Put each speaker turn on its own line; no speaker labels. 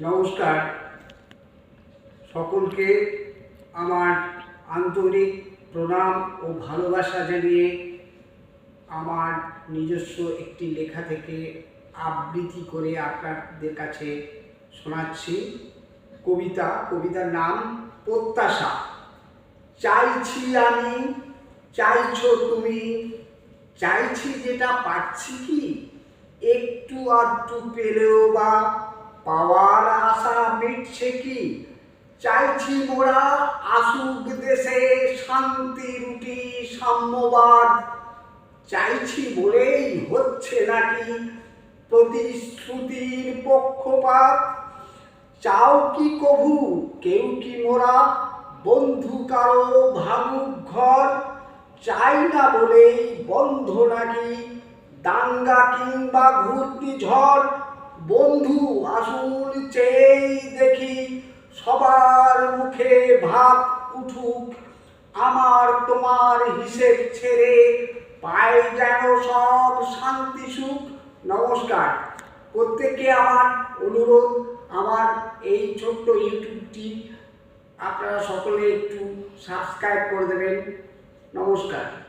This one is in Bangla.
নমস্কার। সকলকে আমার আন্তরিক প্রণাম ও ভালোবাসা জানিয়ে আমার নিজস্ব একটি লেখা থেকে আবৃত্তি করে আপনাদের কাছে শোনাচ্ছি। কবিতা, কবিতার নাম প্রত্যাশা। চাইছি আমি, চাইছ তুমি, চাইছি যেটা পাচ্ছি কি? একটু আধটু পেলেও বা পাওয়ার আশা মিটছে কি? চাইছি মোরা আসুক দেশে শান্তি রুটি সাম্যবাদ। চাইছি বলেই হচ্ছে নাকি প্রতিশ্রুতির পক্ষপাত? চাও কি কভু? কেউ কি মোরা বন্ধু কারও ভাঙুক ঘর? চাই না বলেই বন্ধ নাকি দাঙ্গা কিংবা ঘূর্ণিঝড়? বন্ধু আসুন চেয়েই দেখি, সবার মুখে ভাত উঠুক। আমার তোমার হিসেব ছেড়ে পায় যেন সব শান্তি সুখ। নমস্কার। প্রত্যেককে আমার অনুরোধ, আমার এই ছোট্ট ইউটিউবটি আপনারা সকলে একটু সাবস্ক্রাইব করে দেবেন। নমস্কার।